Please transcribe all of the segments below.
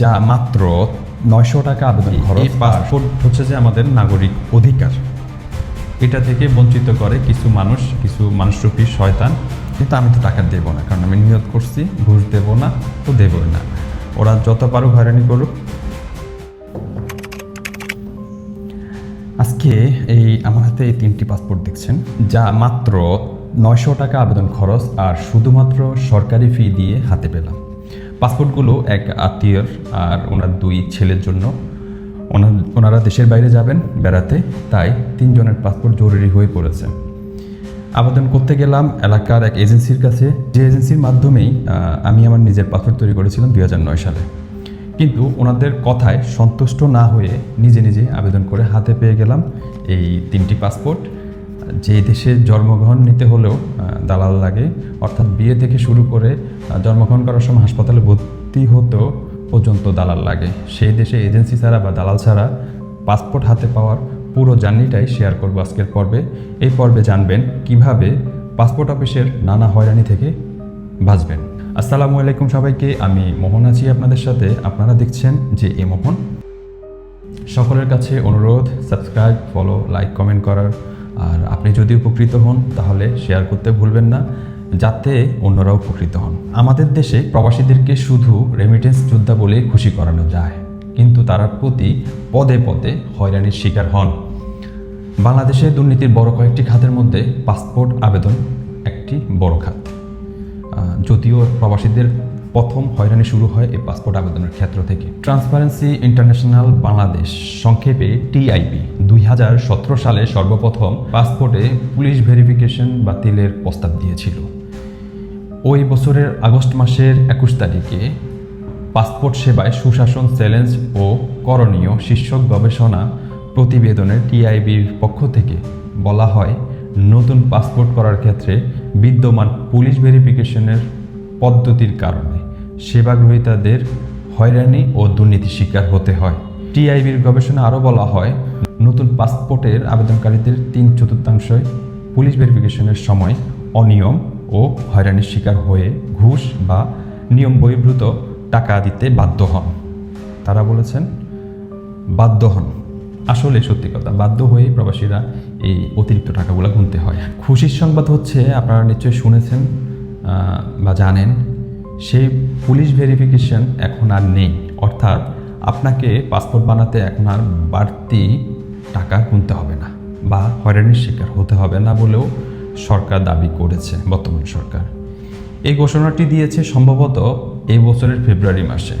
যা মাত্র নয়শো টাকা আবেদন খরচ এই পাসপোর্ট হচ্ছে যে আমাদের নাগরিক অধিকার। এটা থেকে বঞ্চিত করে কিছু মানুষ কিছু মানুষরূপী শয়তান। কিন্তু আমি তো টাকা দেবো না কারণ আমি নিয়ত করছি ঘুষ দেবো না তো দেবই না। ওরা যত পারুক হয়রানি করুক। আজকে এই আমার হাতে এই তিনটি পাসপোর্ট দেখছেন যা মাত্র নয়শো টাকা আবেদন খরচ আর শুধুমাত্র সরকারি ফি দিয়ে হাতে পেলাম। পাসপোর্টগুলো এক আত্মীয়র আর ওনার দুই ছেলের জন্য। ওনার ওনারা দেশের বাইরে যাবেন বেড়াতে, তাই তিনজনের পাসপোর্ট জরুরি হয়ে পড়েছে। আবেদন করতে গেলাম এলাকার এক এজেন্সির কাছে। যে এজেন্সির মাধ্যমেই আমি আমার নিজের পাসপোর্ট তৈরি করেছিলাম দু হাজার নয় সালে। কিন্তু ওনাদের কথায় সন্তুষ্ট না হয়ে নিজে নিজে আবেদন করে হাতে পেয়ে গেলাম এই তিনটি পাসপোর্ট। যে দেশে জন্মগ্রহণ নিতে হলেও দালাল লাগে, অর্থাৎ বিয়ে থেকে শুরু করে জন্মগ্রহণ করার সময় হাসপাতালে ভর্তি হতেও পর্যন্ত দালাল লাগে। সেই দেশে এজেন্সি ছাড়া বা দালাল ছাড়া পাসপোর্ট হাতে পাওয়ার পুরো জার্নিটাই শেয়ার করব আজকের পর্বে। এই পর্বে জানবেন কীভাবে পাসপোর্ট অফিসের নানা হয়রানি থেকে বাঁচবেন। আসসালামু আলাইকুম সবাইকে, আমি মোহন আছি আপনাদের সাথে। আপনারা দেখছেন যে এ মোহন। সকলের কাছে অনুরোধ, সাবস্ক্রাইব, ফলো, লাইক, কমেন্ট করার। আর আপনি যদি উপকৃত হন, তাহলে শেয়ার করতে ভুলবেন না। যাতে অন্যরাও উপকৃত হন। আমাদের দেশে প্রবাসীদেরকে শুধু রেমিটেন্স যোদ্ধা বলে খুশি করানো যায়, কিন্তু তারা প্রতি পদে পদে হয়রানির শিকার হন। বাংলাদেশে দুর্নীতির বড় কয়েকটি খাতের মধ্যে পাসপোর্ট আবেদন একটি বড় খাত। যদিও প্রবাসীদের প্রথম হয়রানি শুরু হয় এই পাসপোর্ট আবেদনের ক্ষেত্র থেকে। ট্রান্সপারেন্সি ইন্টারন্যাশনাল বাংলাদেশ সংক্ষেপে টিআইবি দুই হাজার সতেরো সালে সর্বপ্রথম পাসপোর্টে পুলিশ ভেরিফিকেশন বাতিলের প্রস্তাব দিয়েছিল। ওই বছরের আগস্ট মাসের একুশ তারিখে পাসপোর্ট সেবায় সুশাসন চ্যালেঞ্জ ও করণীয় শীর্ষক গবেষণা প্রতিবেদনের টিআইবির পক্ষ থেকে বলা হয়, নতুন পাসপোর্ট করার ক্ষেত্রে বিদ্যমান পুলিশ ভেরিফিকেশনের পদ্ধতির কারণে সেবা গ্রহীতাদের হয়রানি ও দুর্নীতির শিকার হতে হয়। টিআইবির গবেষণা আরও বলা হয়, নতুন পাসপোর্টের আবেদনকারীদের তিন চতুর্থাংশই পুলিশ ভেরিফিকেশনের সময় অনিয়ম ও হয়রানির শিকার হয়ে ঘুষ বা নিয়ম বহির্ভূত টাকা দিতে বাধ্য হন। তারা বলেছেন, বাধ্য হন। আসলে সত্যি কথা, বাধ্য হয়েই প্রবাসীরা এই অতিরিক্ত টাকাগুলো গুনতে হয়। খুশির সংবাদ হচ্ছে, আপনারা নিশ্চয়ই শুনেছেন বা জানেন সেই পুলিশ ভেরিফিকেশন এখন আর নেই। অর্থাৎ আপনাকে পাসপোর্ট বানাতে এখন আর বাড়তি টাকা গুনতে হবে না, বা হয়রানির শিকার হতে হবে না বলেও সরকার দাবি করেছে, বর্তমান সরকার। এই ঘোষণাটি দিয়েছে সম্ভবত এই বছরের ফেব্রুয়ারি মাসে।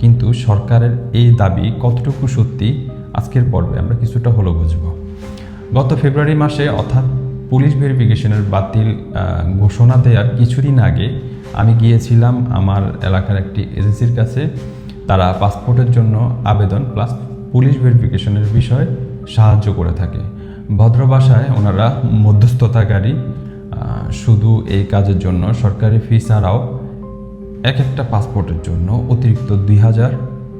কিন্তু সরকারের এই দাবি কতটুকু সত্যি, আজকের পর্বে আমরা কিছুটা হলো বুঝব। গত ফেব্রুয়ারি মাসে অর্থাৎ পুলিশ ভেরিফিকেশনের বাতিল ঘোষণা দেওয়ার কিছুদিন আগে আমি গিয়েছিলাম আমার এলাকার একটি এজেন্সির কাছে। তারা পাসপোর্টের জন্য আবেদন প্লাস পুলিশ ভেরিফিকেশনের বিষয়ে সাহায্য করে থাকে। ভদ্র ভাষায় ওনারা মধ্যস্থতাকারী শুধু এই কাজের জন্য সরকারি ফি ছাড়াও এক একটা পাসপোর্টের জন্য অতিরিক্ত দুই হাজার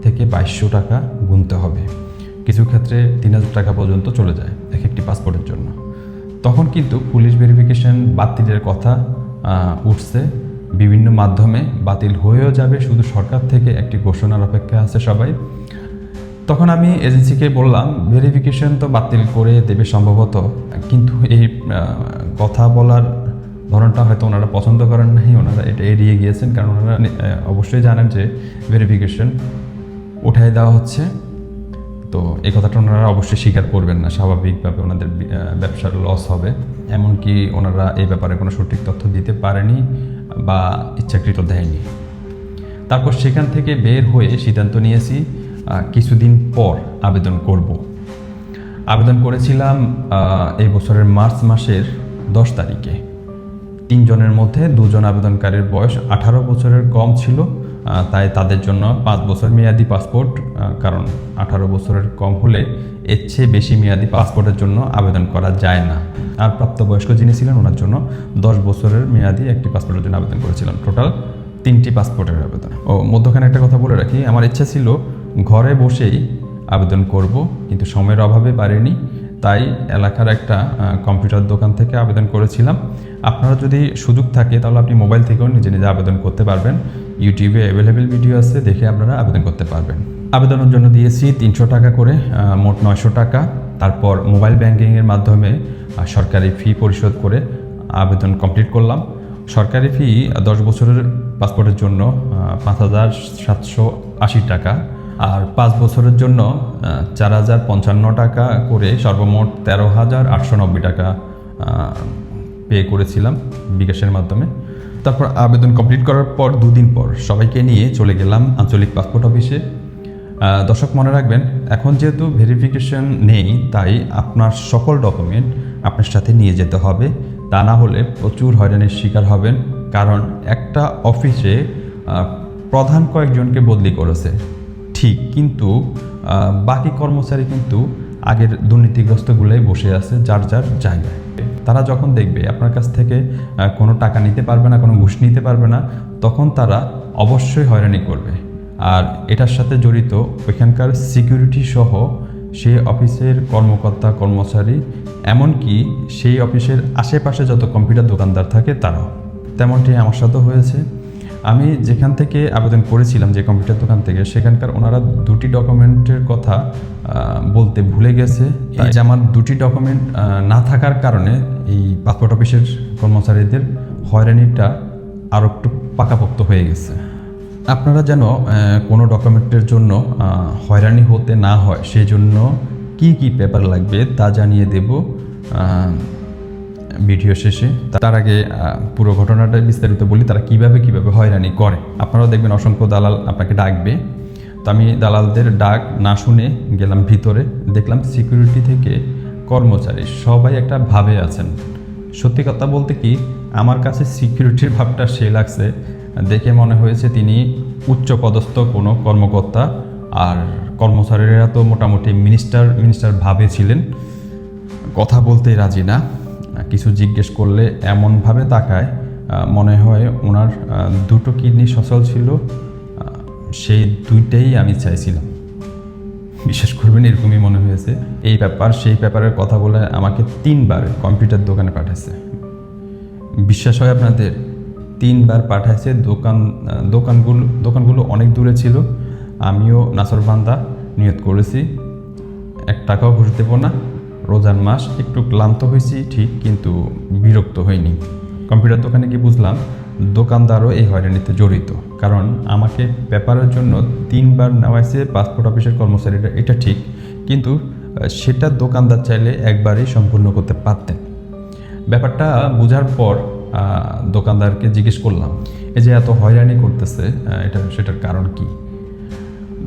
থেকে বাইশশো টাকা গুনতে হবে। কিছু ক্ষেত্রে তিন হাজার টাকা পর্যন্ত চলে যায় এক একটি পাসপোর্টের জন্য। তখন কিন্তু পুলিশ ভেরিফিকেশন বাতিলের কথা উঠছে। বিভিন্ন মাধ্যমে বাতিল হয়েও যাবে, শুধু সরকার থেকে একটি ঘোষণার অপেক্ষা আছে সবাই। তখন আমি এজেন্সিকে বললাম ভেরিফিকেশন তো বাতিল করে দেবে সম্ভবত। কিন্তু এই কথা বলার ধরনটা হয়তো ওনারা পছন্দ করেন নাই। ওনারা এটা এড়িয়ে গিয়েছেন। কারণ ওনারা অবশ্যই জানেন যে ভেরিফিকেশন উঠাই দেওয়া হচ্ছে। তো এই কথাটা ওনারা অবশ্যই স্বীকার করবেন না। স্বাভাবিকভাবে ওনাদের ব্যবসার লস হবে। এমনকি ওনারা এই ব্যাপারে কোনো সঠিক তথ্য দিতে পারেনি বা ইচ্ছাকৃত দেয়নি। তারপর সেখান থেকে বের হয়ে সিদ্ধান্ত নিয়েছি কিছুদিন পর আবেদন করব। আবেদন করেছিলাম এই বছরের মার্চ মাসের দশ তারিখে। তিনজনের মধ্যে দুজন আবেদনকারীর বয়স আঠারো বছরের কম ছিল তাই তাদের জন্য পাঁচ বছর মেয়াদি পাসপোর্ট কারণ আঠারো বছরের কম হলে এর চেয়ে বেশি মেয়াদি পাসপোর্টের জন্য আবেদন করা যায় না। আর প্রাপ্তবয়স্ক যিনি ছিলেন, ওনার জন্য দশ বছরের মেয়াদি একটি পাসপোর্টের জন্য আবেদন করেছিলাম। টোটাল তিনটি পাসপোর্টের আবেদন। ও, মধ্যখানে একটা কথা বলে রাখি, আমার ইচ্ছা ছিল ঘরে বসেই আবেদন করব, কিন্তু সময়ের অভাবে পারিনি তাই এলাকার একটা কম্পিউটার দোকান থেকে আবেদন করেছিলাম। আপনারা যদি সুযোগ থাকে, তাহলে আপনি মোবাইল থেকেও নিজে নিজে আবেদন করতে পারবেন। ইউটিউবে অ্যাভেলেবেল ভিডিও আছে, দেখে আপনারা আবেদন করতে পারবেন। আবেদনের জন্য দিয়েছি তিনশো টাকা করে মোট নয়শো টাকা। তারপর মোবাইল ব্যাংকিংয়ের মাধ্যমে সরকারি ফি পরিশোধ করে আবেদন কমপ্লিট করলাম। সরকারি ফি দশ বছরের পাসপোর্টের জন্য পাঁচ হাজার সাতশো আশি টাকা। আর পাঁচ বছরের জন্য চার হাজার পঞ্চান্ন টাকা করে সর্বমোট তেরো হাজার আটশো নব্বই টাকা পে করেছিলাম বিকাশের মাধ্যমে। তারপর আবেদন কমপ্লিট করার পর দুদিন পর সবাইকে নিয়ে চলে গেলাম আঞ্চলিক পাসপোর্ট অফিসে দর্শক মনে রাখবেন, এখন যেহেতু ভেরিফিকেশন নেই, তাই আপনার সকল ডকুমেন্ট আপনার সাথে নিয়ে যেতে হবে। তা না হলে প্রচুর হয়রানির শিকার হবেন, কারণ একটা অফিসে প্রধান কয়েকজনকে বদলি করেছে। ঠিক, কিন্তু বাকি কর্মচারী কিন্তু আগের দুর্নীতিগ্রস্তগুলোই বসে আছে যার যার জায়গায়। তারা যখন দেখবে আপনার কাছ থেকে কোনো টাকা নিতে পারবে না, কোনো ঘুষ নিতে পারবে না, তখন তারা অবশ্যই হয়রানি করবে। আর এটার সাথে জড়িত ওইখানকার সিকিউরিটি সহ সেই অফিসের কর্মকর্তা, কর্মচারী, এমনকি সেই অফিসের আশেপাশে যত কম্পিউটার দোকানদার থাকে তারাও। তেমনটি আমার সাথেও হয়েছে। আমি যেখান থেকে আবেদন করেছিলাম যে কম্পিউটার দোকান থেকে সেখানকার ওনারা দুটি ডকুমেন্টের কথা বলতে ভুলে গেছে। তাই? যে আমার দুটি ডকুমেন্ট না থাকার কারণে এই পাসপোর্ট অফিসের কর্মচারীদের হয়রানিটা আরও একটু পাকাপোক্ত হয়ে গেছে। আপনারা যেন কোনো ডকুমেন্টের জন্য হয়রানি হতে না হয় সেই জন্য কি কি পেপার লাগবে তা জানিয়ে দেব। ভিডিও শেষে, তার আগে পুরো ঘটনাটা বিস্তারিত বলি, তারা কীভাবে কীভাবে হয়রানি করে। আপনারাও দেখবেন অসংখ্য দালাল আপনাকে ডাকবে। তো আমি দালালদের ডাক না শুনে গেলাম ভিতরে, দেখলাম সিকিউরিটি থেকে কর্মচারী সবাই একটা ভাবে আছেন। সত্যি কথা বলতে কি, আমার কাছে সিকিউরিটির ভাবটা সে লাগছে, দেখে মনে হয়েছে তিনি উচ্চ পদস্থ কোনো কর্মকর্তা, আর কর্মচারীরা তো মোটামুটি মিনিস্টার মিনিস্টার ভাবে ছিলেন। কথা বলতে রাজি না। কিছু জিজ্ঞেস করলে এমনভাবে তাকায় মনে হয় ওনার দুটো কিডনি সচল ছিল সেই দুইটাই আমি চাইছিলাম। বিশ্বাস করবেন, এরকমই মনে হয়েছে। এই ব্যাপার, সেই ব্যাপারের কথা বলে আমাকে তিনবার কম্পিউটার দোকানে পাঠাইছে। বিশ্বাস হয় আপনাদের, তিনবার পাঠাইছে, দোকান দোকানগুলো দোকানগুলো অনেক দূরে ছিল। আমিও নাসরবান্দা নিয়ত করেছি। এক টাকাও ঘুষ দেবো না। রোজার মাস একটু ক্লান্ত হয়েছি, ঠিক, কিন্তু বিরক্ত হইনি। কম্পিউটার দোকানে গিয়ে বুঝলাম, দোকানদারও এই হয়রানিতে জড়িত। কারণ আমাকে পেপারের জন্য তিনবার নেওয়াইছে পাসপোর্ট অফিসের কর্মচারীরা, এটা ঠিক, কিন্তু সেটা দোকানদার চাইলে একবারই সম্পূর্ণ করতে পারতেন। ব্যাপারটা বোঝার পর দোকানদারকে জিজ্ঞেস করলাম, এই যে এত হয়রানি করতেছে এটা, সেটার কারণ কি?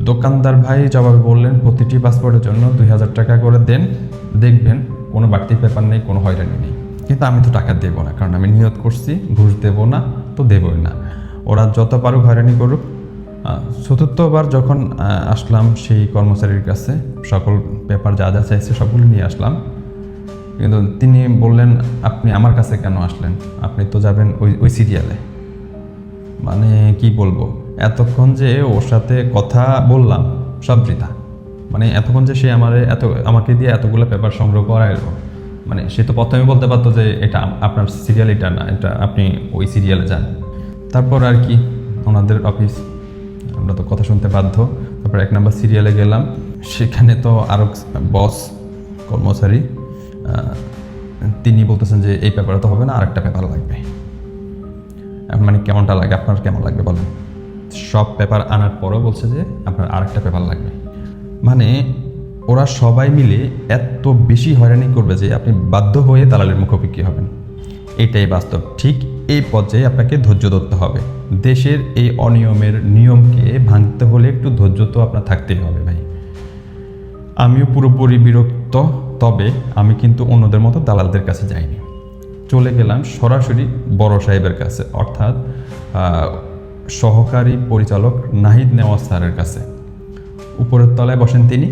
দোকানদার ভাই জবাবে বললেন, প্রতিটি পাসপোর্টের জন্য দুই হাজার টাকা করে দেন দেখবেন কোনো বাড়তি পেপার নেই, কোনো হয়রানি নেই। কিন্তু আমি তো টাকা দেবো না, কারণ আমি নিয়ত করছি, ঘুষ দেবো না, তো দেবই না। ওরা যত পারুক হয়রানি করুক। চতুর্থবার যখন আসলাম সেই কর্মচারীর কাছে, সকল পেপার যা যা চাইছে সবগুলো নিয়ে আসলাম। কিন্তু তিনি বললেন, আপনি আমার কাছে কেন আসলেন? আপনি তো যাবেন ওই ওই সিরিয়ালে মানে কি বলব? এতক্ষণ যে ওর সাথে কথা বললাম, সব বৃথা। মানে এতক্ষণ যে সে আমার এত, আমাকে দিয়ে এতগুলো পেপার সংগ্রহ করাইলো মানে সে তো প্রথমে বলতে পারতো যে এটা আপনার সিরিয়াল এটা না, এটা আপনি ওই সিরিয়ালে যান। তারপর আর কি, ওনাদের অফিস আমরা তো কথা শুনতে বাধ্য। তারপর এক নম্বর সিরিয়ালে গেলাম, সেখানে তো আরও বস কর্মচারী তিনি বলতেছেন যে এই পেপারে তো হবে না, আরেকটা পেপার লাগবে। মানে কেমনটা লাগে, আপনার কেমন লাগবে বলেন? সব পেপার আনার পরও বলছে যে আপনার আরেকটা পেপার লাগবে। মানে ওরা সবাই মিলে এত বেশি হয়রানি করবে যে আপনি বাধ্য হয়ে দালালের মুখোমুখি হবেন। এটাই বাস্তব। ঠিক এই পর্যায়ে আপনাকে ধৈর্য ধরতে হবে। দেশের এই অনিয়মের নিয়মকে ভাঙতে হলে একটু ধৈর্য তো আপনার থাকতেই হবে ভাই। আমিও পুরোপুরি বিরক্ত, তবে আমি কিন্তু অন্যদের মতো দালালদের কাছে যাইনি। চলে গেলাম সরাসরি বড় সাহেবের কাছে, অর্থাৎ সহকারী পরিচালক নাহিদ নেওয়াজ স্যারের কাছে। উপরের তলায় বসেন তিনি।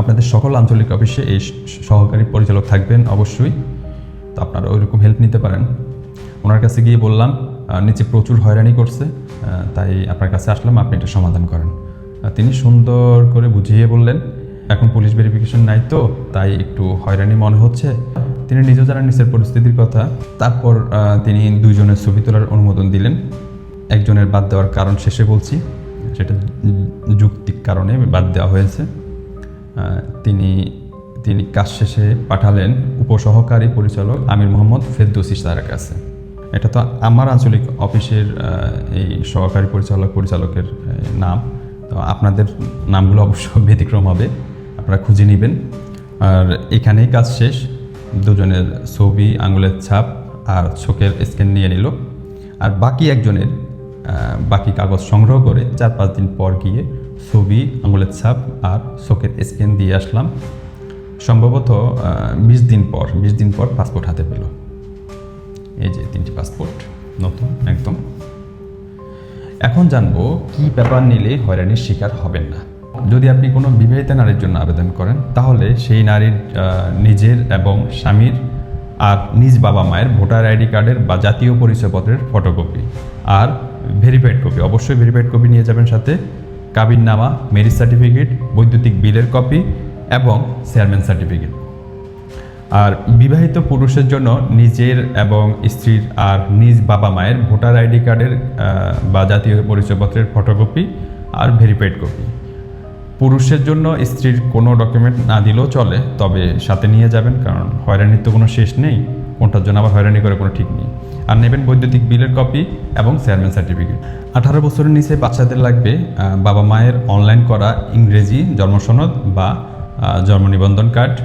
আপনাদের সকল আঞ্চলিক অফিসে এই সহকারী পরিচালক থাকবেন অবশ্যই। তো আপনারা ওইরকম হেল্প নিতে পারেন। ওনার কাছে গিয়ে বললাম নিচে প্রচুর হয়রানি করছে। তাই আপনার কাছে আসলাম, আপনি এটা সমাধান করেন। তিনি সুন্দর করে বুঝিয়ে বললেন, এখন পুলিশ ভেরিফিকেশন নাই তো, তাই একটু হয়রানি মনে হচ্ছে। তিনি নিজেও জানেন নিচের পরিস্থিতির কথা। তারপর তিনি দুইজনের ছবি তোলার অনুমোদন দিলেন। একজনের বাদ দেওয়ার কারণ শেষে বলছি। সেটা যুক্তিক কারণে বাদ দেওয়া হয়েছে। তিনি তিনি কাজ শেষে পাঠালেন উপসহকারী পরিচালক আমির মোহাম্মদ ফেরদৌসি স্যারের কাছে। এটা তো আমার আঞ্চলিক অফিসের এই সহকারী পরিচালক, পরিচালকের নাম। তো আপনাদের নামগুলো অবশ্য ব্যতিক্রম হবে, আপনারা খুঁজে নেবেন। আর এখানেই কাজ শেষ। দুজনের ছবি, আঙুলের ছাপ আর চোখের স্ক্যান নিয়ে নিল। আর বাকি একজনের বাকি কাগজ সংগ্রহ করে চার পাঁচ দিন পর গিয়ে ছবি, আঙুলের ছাপ আর চোখের স্ক্যান দিয়ে আসলাম। সম্ভবত বিশ দিন পর, বিশ দিন পর পাসপোর্ট হাতে পেল। এই যে তিনটি পাসপোর্ট নতুন, একদম। এখন জানব কি ব্যাপার নিলে হয়রানির শিকার হবেন না। যদি আপনি কোনো বিবাহিত নারীর জন্য আবেদন করেন, তাহলে সেই নারীর নিজের এবং স্বামীর আর নিজ বাবা মায়ের ভোটার আইডি কার্ডের বা জাতীয় পরিচয়পত্রের ফটোকপি আর ভেরিফাইড কপি অবশ্যই ভেরিফাইড কপি নিয়ে যাবেন সাথে। কাবিননামা মেরিজ সার্টিফিকেট বৈদ্যুতিক বিলের কপি এবং চেয়ারম্যান সার্টিফিকেট আর বিবাহিত পুরুষের জন্য নিজের এবং স্ত্রীর আর নিজ বাবা মায়ের ভোটার আইডি কার্ডের বা জাতীয় পরিচয়পত্রের ফটোকপি আর ভেরিফাইড কপি পুরুষের জন্য স্ত্রীর কোনো ডকুমেন্ট না দিলেও চলে, তবে সাথে নিয়ে যাবেন কারণ হয়রানির তো কোনো শেষ নেই। কোনটার জন্য আবার হয়রানি করে কোনো ঠিক নেই। আর নেবেন বৈদ্যুতিক বিলের কপি এবং চেয়ারম্যান সার্টিফিকেট। আঠারো বছরের নিচে বাচ্চাদের লাগবে বাবা মায়ের অনলাইন করা ইংরেজি জন্মসনদ বা জন্ম নিবন্ধন কার্ড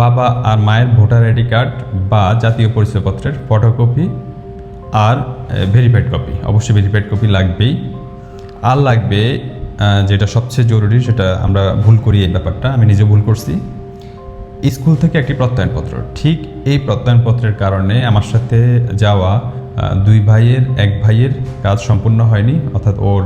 বাবা আর মায়ের ভোটার আইডি কার্ড বা জাতীয় পরিচয়পত্রের ফটোকপি আর ভেরিফাইড কপি অবশ্যই ভেরিফাইড কপি লাগবেই। আর লাগবে যেটা সবচেয়ে জরুরি সেটা আমরা ভুল করি এই ব্যাপারটা, আমি নিজে ভুল করছি। স্কুল থেকে একটি প্রত্যয়নপত্র। ঠিক এই প্রত্যয়নপত্রের কারণে আমার সাথে যাওয়া দুই ভাইয়ের, এক ভাইয়ের কাজ সম্পূর্ণ হয়নি, অর্থাৎ ওর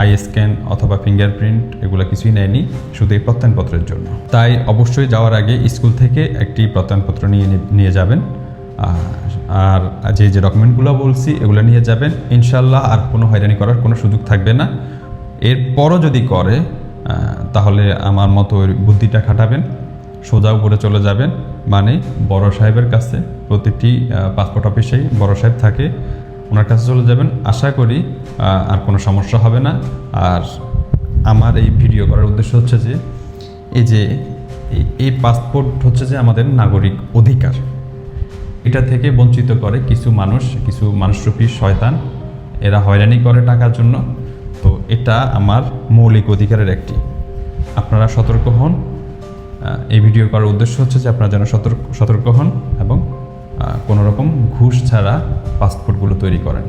আই স্ক্যান অথবা ফিঙ্গারপ্রিন্ট এগুলো কিছুই নেয়নি, শুধু এই প্রত্যয়নপত্রের জন্য। তাই অবশ্যই যাওয়ার আগে স্কুল থেকে একটি প্রত্যয়নপত্র নিয়ে নিয়ে যাবেন। আর যে যে ডকুমেন্টগুলো বলছি এগুলো নিয়ে যাবেন। ইনশাল্লাহ আর কোনো হয়রানি করার কোনো সুযোগ থাকবে না। এরপরও যদি করে তাহলে আমার মতো ওই বুদ্ধিটা খাটাবেন, সোজা উপরে চলে যাবেন। মানে বড় সাহেবের কাছে প্রতিটি পাসপোর্ট অফিসেই বড় সাহেব থাকে, ওনার কাছে চলে যাবেন। আশা করি আর কোনো সমস্যা হবে না। আর আমার এই ভিডিও করার উদ্দেশ্য হচ্ছে যে, এই যে, এই- পাসপোর্ট হচ্ছে যে আমাদের নাগরিক অধিকার। এটা থেকে বঞ্চিত করে কিছু মানুষ, কিছু মানুষরূপী শয়তান। এরা হয়রানি করে টাকার জন্য। এটা আমার মৌলিক অধিকারের একটি। আপনারা সতর্ক হন। এই ভিডিও করার উদ্দেশ্য হচ্ছে যে আপনারা যেন সতর্ক সতর্ক হন এবং কোনো রকম ঘুষ ছাড়া পাসপোর্টগুলো তৈরি করেন।